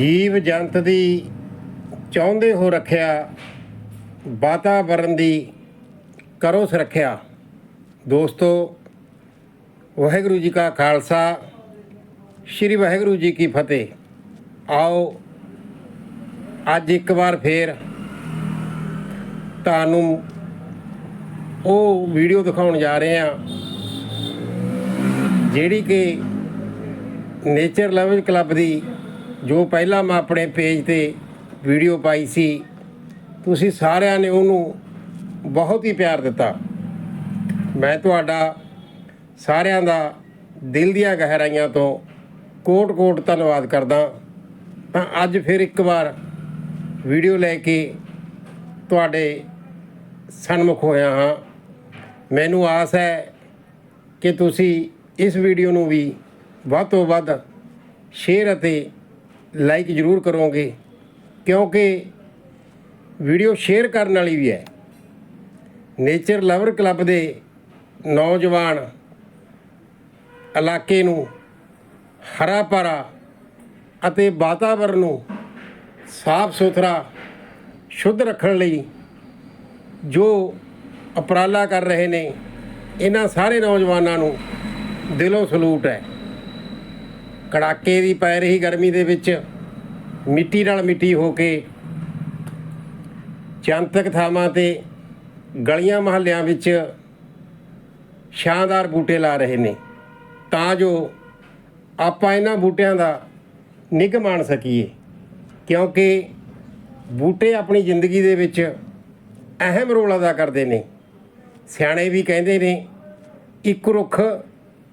ਜੀਵ ਜੰਤ ਦੀ ਚਾਹੁੰਦੇ ਹੋ ਰੱਖਿਆ, ਵਾਤਾਵਰਨ ਦੀ ਕਰੋ ਸੁਰੱਖਿਆ। ਦੋਸਤੋ, ਵਾਹਿਗੁਰੂ ਜੀ ਕਾ ਖਾਲਸਾ, ਸ੍ਰੀ ਵਾਹਿਗੁਰੂ ਜੀ ਕੀ ਫਤਿਹ। ਆਓ, ਅੱਜ ਇੱਕ ਵਾਰ ਫੇਰ ਤੁਹਾਨੂੰ ਉਹ ਵੀਡੀਓ ਦਿਖਾਉਣ ਜਾ ਰਹੇ ਹਾਂ, ਜਿਹੜੀ ਕਿ ਨੇਚਰ ਲਵਜ਼ ਕਲੱਬ ਦੀ ਜੋ ਪਹਿਲਾਂ ਮੈਂ ਆਪਣੇ ਪੇਜ ਤੇ ਵੀਡੀਓ ਪਾਈ ਸੀ, ਤੁਸੀਂ ਸਾਰਿਆਂ ਨੇ ਉਹਨੂੰ ਬਹੁਤ ਹੀ ਪਿਆਰ ਦਿੱਤਾ। ਮੈਂ ਤੁਹਾਡਾ ਸਾਰਿਆਂ ਦਾ ਦਿਲ ਦੀਆਂ ਗਹਿਰਾਈਆਂ ਤੋਂ ਕੋਟ-ਕੋਟ ਧੰਨਵਾਦ ਕਰਦਾ ਤਾਂ ਅੱਜ ਫਿਰ ਇੱਕ ਵਾਰ ਵੀਡੀਓ ਲੈ ਕੇ ਤੁਹਾਡੇ ਸਨਮੁਖ ਹੋਇਆ ਹਾਂ। ਮੈਨੂੰ ਆਸ ਹੈ ਕਿ ਤੁਸੀਂ ਇਸ ਵੀਡੀਓ ਨੂੰ ਵੀ ਵੱਧ ਤੋਂ ਵੱਧ ਸ਼ੇਅਰ ਅਤੇ ਲਾਈਕ ਜ਼ਰੂਰ ਕਰੋਗੇ, ਕਿਉਂਕਿ ਵੀਡੀਓ ਸ਼ੇਅਰ ਕਰਨ ਵਾਲੀ ਵੀ ਹੈ। ਨੇਚਰ ਲਵਰ ਕਲੱਬ ਦੇ ਨੌਜਵਾਨ ਇਲਾਕੇ ਨੂੰ ਹਰਾ ਭਰਾ ਅਤੇ ਵਾਤਾਵਰਣ ਨੂੰ ਸਾਫ਼ ਸੁਥਰਾ, ਸ਼ੁੱਧ ਰੱਖਣ ਲਈ ਜੋ ਉਪਰਾਲਾ ਕਰ ਰਹੇ ਨੇ, ਇਹਨਾਂ ਸਾਰੇ ਨੌਜਵਾਨਾਂ ਨੂੰ ਦਿਲੋਂ ਸਲੂਟ ਹੈ। ਕੜਾਕੇ ਦੀ ਪੈ ਰਹੀ ਗਰਮੀ ਦੇ ਵਿੱਚ। ਮਿੱਟੀ ਨਾਲ ਮਿੱਟੀ ਹੋ ਕੇ ਜਨਤਕ ਥਾਵਾਂ ਤੇ ਗਲੀਆਂ ਮਹੱਲਿਆਂ ਵਿੱਚ ਸ਼ਾਨਦਾਰ ਬੂਟੇ ਲਾ ਰਹੇ ਨੇ। ਤਾਂ ਜੋ ਆਪਾਂ ਇਹਨਾਂ ਬੂਟਿਆਂ ਦਾ ਨਿੱਘ ਮਾਣ ਸਕੀਏ। ਕਿਉਂਕਿ ਬੂਟੇ ਆਪਣੀ ਜ਼ਿੰਦਗੀ ਦੇ ਵਿੱਚ ਅਹਿਮ ਰੋਲ ਅਦਾ ਕਰਦੇ ਨੇ। ਸਿਆਣੇ ਵੀ ਕਹਿੰਦੇ ਨੇ, ਇੱਕ ਰੁੱਖ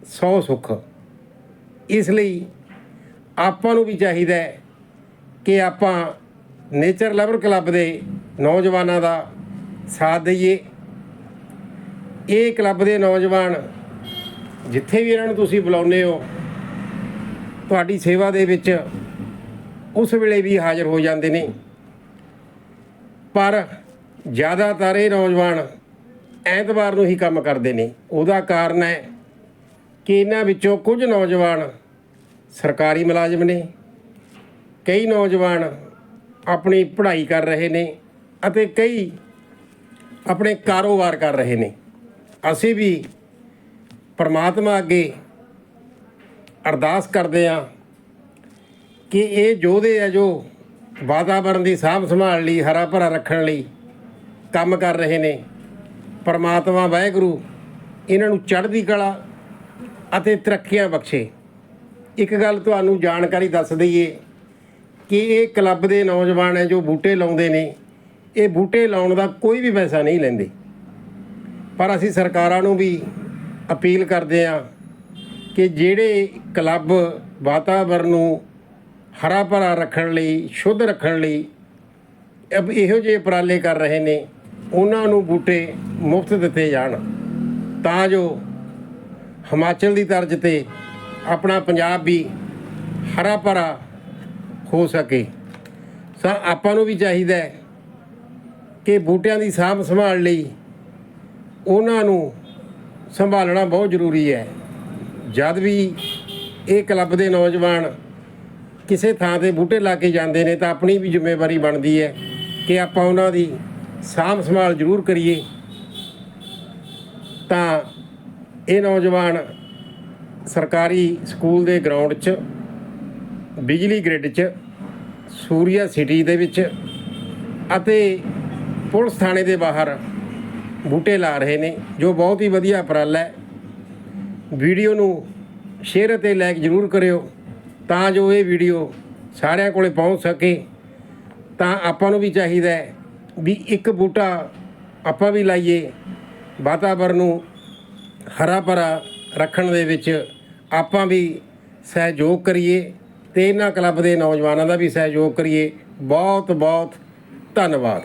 100 ਸੁੱਖ। ਇਸ ਲਈ ਆਪਾਂ ਨੂੰ ਵੀ ਚਾਹੀਦਾ ਹੈ ਕਿ ਆਪਾਂ ਨੇਚਰ ਲਵਰ ਕਲੱਬ ਦੇ ਨੌਜਵਾਨਾਂ ਦਾ ਸਾਥ ਦਈਏ। ਇਹ ਕਲੱਬ ਦੇ ਨੌਜਵਾਨ ਜਿੱਥੇ ਵੀ ਇਹਨਾਂ ਨੂੰ ਤੁਸੀਂ ਬੁਲਾਉਂਦੇ ਹੋ, ਤੁਹਾਡੀ ਸੇਵਾ ਦੇ ਵਿੱਚ ਉਸ ਵੇਲੇ ਵੀ ਹਾਜ਼ਰ ਹੋ ਜਾਂਦੇ ਨੇ। ਪਰ ਜ਼ਿਆਦਾਤਰ ਇਹ ਨੌਜਵਾਨ ਐਤਵਾਰ ਨੂੰ ਹੀ ਕੰਮ ਕਰਦੇ ਨੇ। ਉਹਦਾ ਕਾਰਨ ਹੈ ਕਿ ਇਹਨਾਂ ਵਿੱਚੋਂ ਕੁਝ ਨੌਜਵਾਨ ਸਰਕਾਰੀ ਮੁਲਾਜ਼ਮ ਨੇ, ਕਈ ਨੌਜਵਾਨ ਆਪਣੀ ਪੜ੍ਹਾਈ ਕਰ ਰਹੇ ਨੇ ਅਤੇ ਕਈ ਆਪਣੇ ਕਾਰੋਬਾਰ ਕਰ ਰਹੇ ਨੇ। ਅਸੀਂ ਵੀ ਪਰਮਾਤਮਾ ਅੱਗੇ ਅਰਦਾਸ ਕਰਦੇ ਹਾਂ ਕਿ ਇਹ ਯੋਧੇ ਆ, ਜੋ ਵਾਤਾਵਰਣ ਦੀ ਸਾਂਭ ਸੰਭਾਲ ਲਈ, ਹਰਾ ਭਰਾ ਰੱਖਣ ਲਈ ਕੰਮ ਕਰ ਰਹੇ ਨੇ। ਪਰਮਾਤਮਾ ਵਾਹਿਗੁਰੂ ਇਹਨਾਂ ਨੂੰ ਚੜ੍ਹਦੀ ਕਲਾ ਅਤੇ ਤਰੱਕੀਆਂ ਬਖਸ਼ੇ। ਇੱਕ ਗੱਲ ਤੁਹਾਨੂੰ ਜਾਣਕਾਰੀ ਦੱਸ ਦਈਏ ਕਿ ਇਹ ਕਲੱਬ ਦੇ ਨੌਜਵਾਨ ਹੈ ਜੋ ਬੂਟੇ ਲਾਉਂਦੇ ਨੇ। ਇਹ ਬੂਟੇ ਲਾਉਣ ਦਾ ਕੋਈ ਵੀ ਪੈਸਾ ਨਹੀਂ ਲੈਂਦੇ। ਪਰ ਅਸੀਂ ਸਰਕਾਰਾਂ ਨੂੰ ਵੀ ਅਪੀਲ ਕਰਦੇ ਹਾਂ ਕਿ ਜਿਹੜੇ ਕਲੱਬ ਵਾਤਾਵਰਨ ਨੂੰ ਹਰਾ ਭਰਾ ਰੱਖਣ ਲਈ, ਸ਼ੁੱਧ ਰੱਖਣ ਲਈ ਅਬ ਇਹੋ ਜਿਹੇ ਉਪਰਾਲੇ ਕਰ ਰਹੇ ਨੇ, ਉਹਨਾਂ ਨੂੰ ਬੂਟੇ ਮੁਫਤ ਦਿੱਤੇ ਜਾਣ ਤਾਂ ਜੋ ਹਿਮਾਚਲ ਦੀ ਤਰਜ਼ ਤੇ ਆਪਣਾ ਪੰਜਾਬ ਵੀ ਹਰਾ ਭਰਾ ਹੋ ਸਕੇ। ਸਾ, ਆਪਾਂ ਨੂੰ ਵੀ ਚਾਹੀਦਾ ਹੈ ਕਿ ਬੂਟਿਆਂ ਦੀ ਸਾਂਭ ਸੰਭਾਲ ਲਈ ਉਹਨਾਂ ਨੂੰ ਸੰਭਾਲਣਾ ਬਹੁਤ ਜ਼ਰੂਰੀ ਹੈ। ਜਦ ਵੀ ਇਹ ਕਲੱਬ ਦੇ ਨੌਜਵਾਨ ਕਿਸੇ ਥਾਂ ਤੇ ਬੂਟੇ ਲਾ ਕੇ ਜਾਂਦੇ ਨੇ ਤਾਂ ਆਪਣੀ ਵੀ ਜ਼ਿੰਮੇਵਾਰੀ ਬਣਦੀ ਹੈ ਕਿ ਆਪਾਂ ਉਹਨਾਂ ਦੀ ਸਾਂਭ ਸੰਭਾਲ ਜ਼ਰੂਰ ਕਰੀਏ। ਤਾਂ ਇਹ ਨੌਜਵਾਨ ਸਰਕਾਰੀ ਸਕੂਲ ਦੇ ਗਰਾਊਂਡ 'ਚ, ਬਿਜਲੀ ਗ੍ਰਿਡ 'ਚ ਸੂਰੀਆ ਸਿਟੀ ਦੇ ਵਿੱਚ ਅਤੇ ਪੁਲਿਸ ਥਾਣੇ ਦੇ ਬਾਹਰ ਬੂਟੇ ਲਾ ਰਹੇ ਨੇ, ਜੋ ਬਹੁਤ ਹੀ ਵਧੀਆ ਉਪਰਾਲਾ ਹੈ। ਵੀਡੀਓ ਨੂੰ ਸ਼ੇਅਰ ਅਤੇ ਲਾਈਕ ਜ਼ਰੂਰ ਕਰਿਓ ਤਾਂ ਜੋ ਇਹ ਵੀਡੀਓ ਸਾਰਿਆਂ ਕੋਲੇ ਪਹੁੰਚ ਸਕੇ। ਤਾਂ ਆਪਾਂ ਨੂੰ ਵੀ ਚਾਹੀਦਾ ਹੈ ਵੀ ਇੱਕ ਬੂਟਾ ਆਪਾਂ ਵੀ ਲਾਈਏ, ਵਾਤਾਵਰਨ ਨੂੰ ਹਰਾ ਭਰਾ ਰੱਖਣ ਦੇ ਵਿੱਚ ਆਪਾਂ ਵੀ ਸਹਿਯੋਗ ਕਰੀਏ ਤੇ ਇਹਨਾਂ ਕਲੱਬ ਦੇ ਨੌਜਵਾਨਾਂ ਦਾ ਵੀ ਸਹਿਯੋਗ ਕਰੀਏ। ਬਹੁਤ ਬਹੁਤ ਧੰਨਵਾਦ।